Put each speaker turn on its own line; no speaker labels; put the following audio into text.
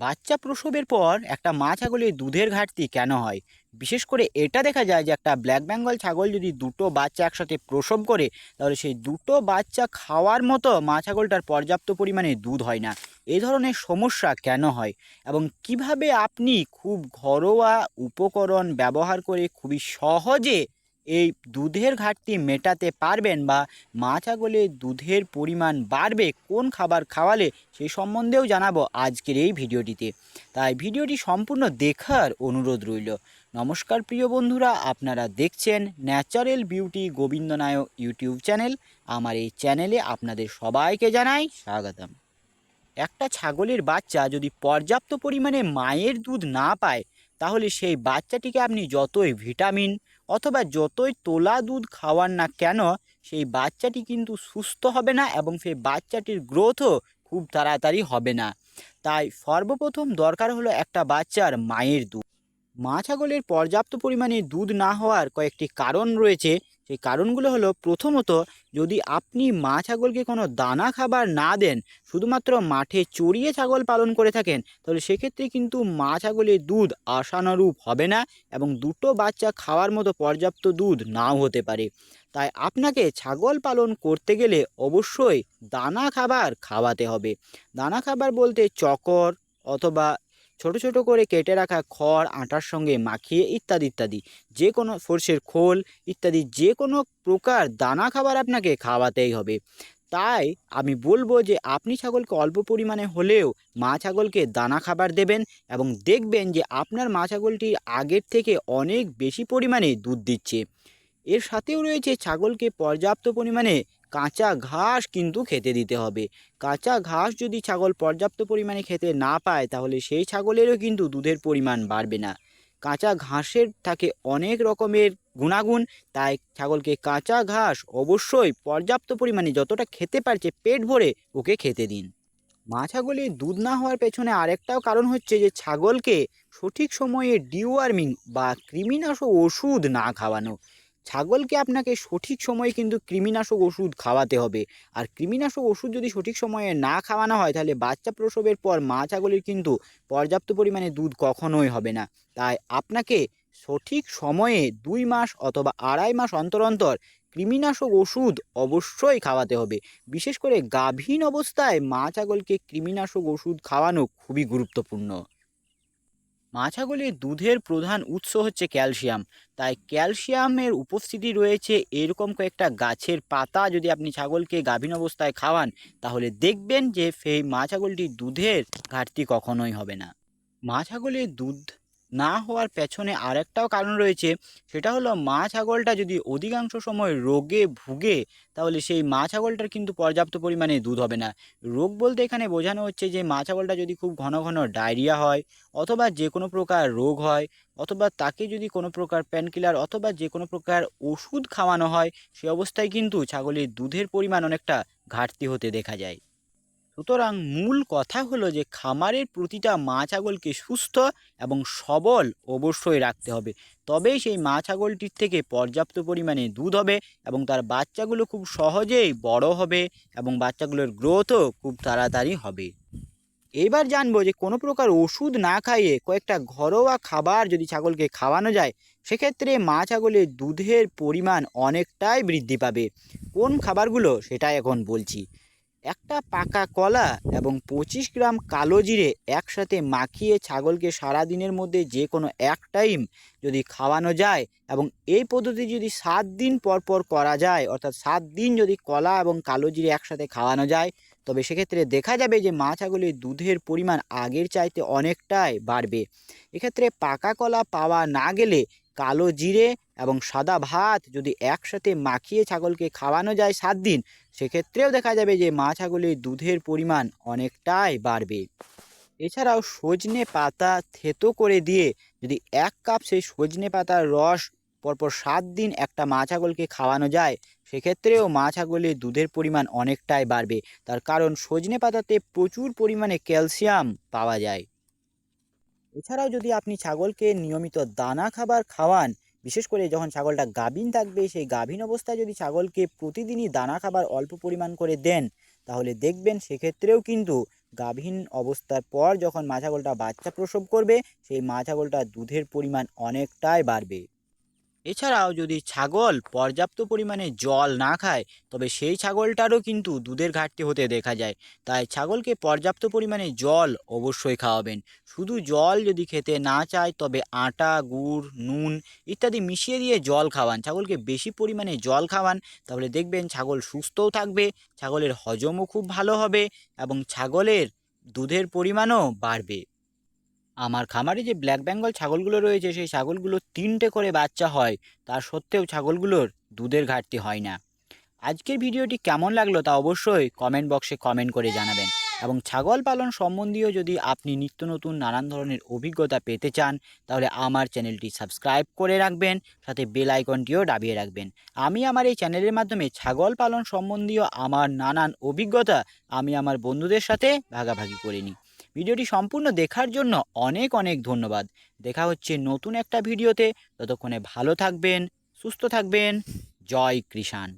বাচ্চা প্রসবের পর একটা মা ছাগলের দুধের ঘাটতি কেন হয়? বিশেষ করে এটা দেখা যায় যে একটা ব্ল্যাক বেঙ্গল ছাগল যদি দুটো বাচ্চা একসাথে প্রসব করে, তাহলে সেই দুটো বাচ্চা খাওয়ার মতো মা ছাগলটার পর্যাপ্ত পরিমাণে দুধ হয় না। এই ধরনের সমস্যা কেন হয়? এবং কীভাবে আপনি খুব ঘরোয়া উপকরণ ব্যবহার করে খুবই সহজে এই দুধের ঘাটতি মেটাতে পারবেন বা মা ছাগলের দুধের পরিমাণ বাড়বে, কোন খাবার খাওয়ালে সেই সম্বন্ধেও জানাব আজকের এই ভিডিওটিতে। তাই ভিডিওটি সম্পূর্ণ দেখার অনুরোধ রইল। নমস্কার প্রিয় বন্ধুরা, আপনারা দেখছেন natural beauty Gobinda Nayak YouTube channel. আমার এই চ্যানেলে আপনাদের সবাইকে জানাই স্বাগতম। একটা ছাগলের বাচ্চা যদি পর্যাপ্ত পরিমাণে মায়ের দুধ না পায়, তাহলে সেই বাচ্চাটিকে আপনি যতই ভিটামিন অথবা যতই তোলা দুধ খাওয়ান না কেন, সেই বাচ্চাটি কিন্তু সুস্থ হবে না এবং সেই বাচ্চাটির গ্রোথও খুব তাড়াতাড়ি হবে না। তাই সর্বপ্রথম দরকার হলো একটা বাচ্চার মায়ের দুধ। মা ছাগলের পর্যাপ্ত পরিমাণে দুধ না হওয়ার কয়েকটি কারণ রয়েছে সেই কারণগুলো হলো, প্রথমত যদি আপনি মা ছাগলকে কোনো দানা খাবার না দেন, শুধুমাত্র মাঠে চড়িয়ে ছাগল পালন করে থাকেন, তাহলে সেক্ষেত্রে কিন্তু মা ছাগলের দুধ আশানুরূপ হবে না এবং দুটো বাচ্চা খাওয়ার মতো পর্যাপ্ত দুধ নাও হতে পারে। তাই আপনাকে ছাগল পালন করতে গেলে অবশ্যই দানা খাবার খাওয়াতে হবে। দানা খাবার বলতে চকর অথবা ছোট ছোট করে কেটে রাখা খড়, আটার সঙ্গে মাখিয়ে ইত্যাদি ইত্যাদি। যে কোনো সর্ষের খোল ইত্যাদি যে কোনো প্রকার দানা খাবার আপনাকে খাওয়াতেই হবে। তাই আমি বলব যে আপনি ছাগলকে অল্প পরিমাণে হলেও মা ছাগলকে দানা খাবার দেবেন এবং দেখবেন যে আপনার মা ছাগলটি আগের থেকে অনেক বেশি পরিমাণে দুধ দিচ্ছে। এর সাথেও রয়েছে ছাগলকে পর্যাপ্ত পরিমাণে কাঁচা ঘাস কিন্তু খেতে দিতে হবে। কাঁচা ঘাস যদি ছাগল পর্যাপ্ত পরিমাণে খেতে না পায়, তাহলে সেই ছাগলেরও কিন্তু দুধের পরিমাণ বাড়বে না। কাঁচা ঘাসের থাকে অনেক রকমের গুণাগুণ, তাই ছাগলকে কাঁচা ঘাস অবশ্যই পর্যাপ্ত পরিমাণে যতটা খেতে পারছে পেট ভরে ওকে খেতে দিন। মা ছাগলের দুধ না হওয়ার পেছনে আরেকটাও কারণ হচ্ছে যে, ছাগলকে সঠিক সময়ে ডিওয়ার্মিং বা কৃমিনাশক ওষুধ না খাওয়ানো। ছাগলকে আপনাকে সঠিক সময়ে কিন্তু কৃমিনাশক ওষুধ খাওয়াতে হবে। আর কৃমিনাশক ওষুধ যদি সঠিক সময়ে না খাওয়ানো হয়, তাহলে বাচ্চা প্রসবের পর মা ছাগলের কিন্তু পর্যাপ্ত পরিমাণে দুধ কখনোই হবে না। তাই আপনাকে সঠিক সময়ে দুই মাস অথবা আড়াই মাস অন্তর অন্তর কৃমিনাশক ওষুধ অবশ্যই খাওয়াতে হবে। বিশেষ করে গাভীন অবস্থায় মা ছাগলকে কৃমিনাশক ওষুধ খাওয়ানো খুবই গুরুত্বপূর্ণ। মা ছাগলের দুধের প্রধান উৎস হচ্ছে ক্যালসিয়াম। তাই ক্যালসিয়ামের উপস্থিতি রয়েছে এরকম কয়েকটা গাছের পাতা যদি আপনি ছাগলকে গাভীন অবস্থায় খাওয়ান, তাহলে দেখবেন যে সেই মা ছাগলটির দুধের ঘাটতি কখনোই হবে না। মা ছাগলের দুধ না হওয়ার পেছনে আরেকটাও কারণ রয়েছে, সেটা হলো মা ছাগলটা যদি অধিকাংশ সময় রোগে ভুগে, তাহলে সেই মা ছাগলটার কিন্তু পর্যাপ্ত পরিমাণে দুধ হবে না। রোগ বলতে এখানে বোঝানো হচ্ছে যে মা ছাগলটা যদি খুব ঘন ঘন ডায়রিয়া হয়, অথবা যে কোনো প্রকার রোগ হয়, অথবা তাকে যদি কোনো প্রকার প্যানকিলার অথবা যে কোনো প্রকার ওষুধ খাওয়ানো হয়, সে অবস্থায় কিন্তু ছাগলের দুধের পরিমাণ অনেকটা ঘাটতি হতে দেখা যায়। সুতরাং মূল কথা হলো যে খামারের প্রতিটা মা ছাগলকে সুস্থ এবং সবল অবশ্যই রাখতে হবে। তবেই সেই মা ছাগলটির থেকে পর্যাপ্ত পরিমাণে দুধ হবে এবং তার বাচ্চাগুলো খুব সহজেই বড় হবে এবং বাচ্চাগুলোর গ্রোথও খুব তাড়াতাড়ি হবে। এবার জানব যে কোনো প্রকার ওষুধ না খাইয়ে কয়েকটা ঘরোয়া খাবার যদি ছাগলকে খাওয়ানো যায়, সেক্ষেত্রে মা ছাগলের দুধের পরিমাণ অনেকটাই বৃদ্ধি পাবে। কোন খাবারগুলো সেটা এখন বলছি। একটা পাকা কলা এবং পঁচিশ গ্রাম কালো জিরে একসাথে মাখিয়ে ছাগলকে সারা দিনের মধ্যে যে কোনো এক টাইম যদি খাওয়ানো যায় এবং এই পদ্ধতি যদি সাত দিন পর পর করা যায়, অর্থাৎ সাত দিন যদি কলা এবং কালো জিরে একসাথে খাওয়ানো যায়, তবে সেক্ষেত্রে দেখা যাবে যে মা ছাগলের দুধের পরিমাণ আগের চাইতে অনেকটাই বাড়বে। এক্ষেত্রে পাকা কলা পাওয়া না গেলে কালো জিরে এবং সাদা ভাত যদি একসাথে মাখিয়ে ছাগলকে খাওয়ানো যায় সাত দিন, সেক্ষেত্রেও দেখা যাবে যে মা ছাগলের দুধের পরিমাণ অনেকটাই বাড়বে। এছাড়াও সজনে পাতা থেতো করে দিয়ে যদি এক কাপ সেই সজনে পাতার রস পরপর সাত দিন একটা মা ছাগলকে খাওয়ানো যায়, সেক্ষেত্রেও মা ছাগলের দুধের পরিমাণ অনেকটাই বাড়বে। তার কারণ সজনে পাতাতে প্রচুর পরিমাণে ক্যালসিয়াম পাওয়া যায়। এছাড়াও যদি আপনি ছাগলকে নিয়মিত দানা খাবার খাওয়ান, বিশেষ করে যখন ছাগলটা গাভীন থাকবে, সেই গাভীন অবস্থায় যদি ছাগলকে প্রতিদিনই দানা খাবার অল্প পরিমাণ করে দেন, তাহলে দেখবেন সেক্ষেত্রেও কিন্তু গাভীন অবস্থার পর যখন মা ছাগলটা বাচ্চা প্রসব করবে, সেই মা ছাগলটা দুধের পরিমাণ অনেকটাই বাড়বে। এছাড়াও যদি ছাগল পর্যাপ্ত পরিমাণে জল না খায়, তবে সেই ছাগলটারও কিন্তু দুধের ঘাটতি হতে দেখা যায়। তাই ছাগলকে পর্যাপ্ত পরিমাণে জল অবশ্যই খাওয়াবেন। শুধু জল যদি খেতে না চায়, তবে আটা, গুড়, নুন ইত্যাদি মিশিয়ে দিয়ে জল খাওয়ান। ছাগলকে বেশি পরিমাণে জল খাওয়ান, তাহলে দেখবেন ছাগল সুস্থও থাকবে, ছাগলের হজমও খুব ভালো হবে এবং ছাগলের দুধের পরিমাণও বাড়বে। আমার খামারে যে ব্ল্যাক বেঙ্গল ছাগলগুলো রয়েছে, সেই ছাগলগুলো তিনটে করে বাচ্চা হয়। তা সত্ত্বেও ছাগলগুলোর দুধের ঘাটতি হয় না। আজকের ভিডিওটি কেমন লাগল তা অবশ্যই কমেন্ট বক্সে কমেন্ট করে জানাবেন। এবং ছাগল পালন সম্বন্ধীয় যদি আপনি নিত্য নতুন নানান ধরনের অভিজ্ঞতা পেতে চান, তাহলে আমার চ্যানেলটি সাবস্ক্রাইব করে রাখবেন, সাথে বেল আইকনটিও দাবিয়ে রাখবেন। আমি আমার এই চ্যানেলের মাধ্যমে ছাগল পালন সম্বন্ধীয় আমার নানান অভিজ্ঞতা আমি আমার বন্ধুদের সাথে ভাগাভাগি করে নিই। ভিডিওটি সম্পূর্ণ দেখার জন্য অনেক অনেক ধন্যবাদ। দেখা হচ্ছে নতুন একটা ভিডিওতে। ততক্ষণে ভালো থাকবেন, সুস্থ থাকবেন। জয় কৃষাণ।